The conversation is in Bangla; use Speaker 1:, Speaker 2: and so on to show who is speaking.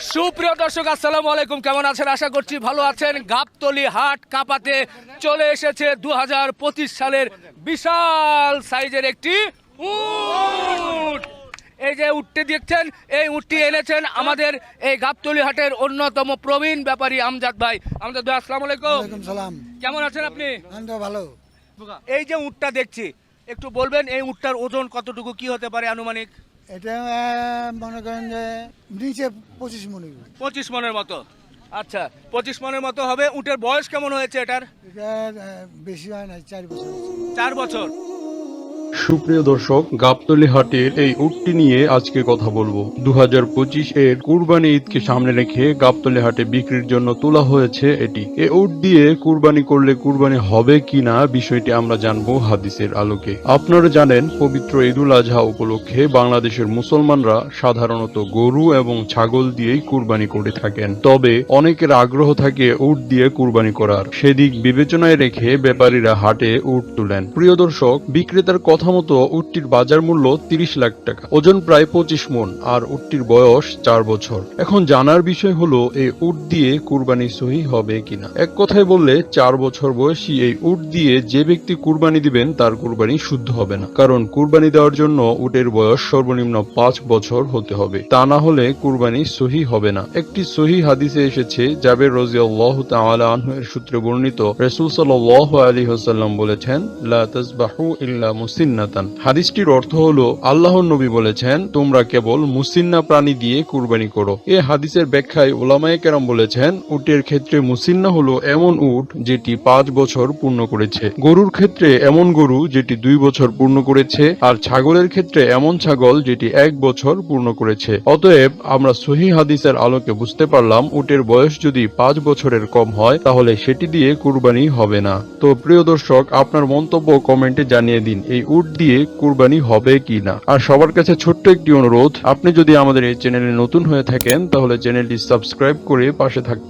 Speaker 1: সুপ্রিয় দর্শক আসসালামু আলাইকুম। কেমন আছেন? আশা করছি ভালো আছেন। গাবতলি হাট কাপাতে চলে এসেছে দু হাজার পঁচিশ সালের বিশাল সাইজের একটি উট। এই যে উটটি দেখছেন এই উঠটি এনেছেন আমাদের এই গাবতলি হাটের অন্যতম প্রবীণ ব্যাপারী আমজাদ ভাই। আমজাদ ভাই আসসালামু আলাইকুম।
Speaker 2: সালাম।
Speaker 1: কেমন আছেন আপনি?
Speaker 2: ভালো।
Speaker 1: এই যে উটটা দেখছি একটু বলবেন এই উটটার ওজন কতটুকু কি হতে পারে আনুমানিক?
Speaker 2: এটা মনে করেন যে নিচে পঁচিশ মনে
Speaker 1: পঁচিশ মনের মতো। আচ্ছা পঁচিশ মনের মতো হবে। উটের বয়স কেমন হয়েছে এটার?
Speaker 2: এটা বেশি হয় না চার বছর
Speaker 1: চার বছর।
Speaker 3: সুপ্রিয় দর্শক গাবতলি হাটের এই উটটি নিয়ে আজকে কথা বলব। দু হাজার পঁচিশ এর কুরবানি ঈদকে সামনে রেখে গাবতলি হাটে বিক্রির জন্য তোলা হয়েছে এটি। এ উট দিয়ে কুরবানি করলে কুরবানি হবে কিনা বিষয়টি আমরা জানব হাদিসের আলোকে। আপনারা জানেন, পবিত্র ঈদুল আজহা উপলক্ষে বাংলাদেশের মুসলমানরা সাধারণত গরু এবং ছাগল দিয়েই কুরবানি করে থাকেন। তবে অনেকের আগ্রহ থাকে উট দিয়ে কুরবানি করার। সেদিক বিবেচনায় রেখে ব্যাপারীরা হাটে উট তুলেন। প্রিয় দর্শক, বিক্রেতার কথা মতো উটটির বাজার মূল্য তিরিশ লাখ টাকা। ওজন প্রায় পঁচিশ মন, আর উটটির বয়স চার বছর। এখন জানার বিষয় হলো, এই উট দিয়ে কুরবানি সহি হবে কিনা? এক কথায় বললে, চার বছর বয়সী এই উট দিয়ে যে ব্যক্তি কুরবানি দিবেন, তার কুরবানি শুদ্ধ হবে না। কারণ কুরবানি দেওয়ার জন্য উটের বয়স সর্বনিম্ন পাঁচ বছর হতে হবে। তা না হলে কুরবানি সহি হবে না। একটি সহি হাদিসে এসেছে, জাবের রাদিয়াল্লাহ তাআলা আনহু সূত্রে বর্ণিত, রাসূল সাল্লাল্লাহু আলাইহি ওয়াসাল্লাম বলেছেন, লা ইল্লা মুসিন্নাতান। হাদিসটির অর্থ হলো, আল্লাহর নবী বলেছেন, তোমরা কেবল মুসিন্না প্রাণী দিয়ে কুরবানি করো। এ হাদিসের ব্যাখ্যায় ওলামায়ে কেরাম বলেছেন, উটের ক্ষেত্রে মুসিন্না হলো এমন উট যেটি পাঁচ বছর পূর্ণ করেছে। গরুর ক্ষেত্রে এমন গরু যেটি দুই বছর পূর্ণ করেছে, আর ছাগলের ক্ষেত্রে এমন ছাগল যেটি এক বছর পূর্ণ করেছে। অতএব, আমরা সহি হাদিসের আলোকে বুঝতে পারলাম, উটের বয়স যদি পাঁচ বছরের কম হয়, তাহলে সেটি দিয়ে কুরবানি হবে না। তো প্রিয় দর্শক, আপনার মন্তব্য কমেন্টে জানিয়ে দিন, এই উট দিয়ে কুরবানি হবে কি না? আর সবার কাছে ছোট্ট একটি অনুরোধ, আপনি যদি আমাদের এই চ্যানেলে নতুন হয়ে থাকেন, তাহলে চ্যানেলটি সাবস্ক্রাইব করে পাশে থাকবেন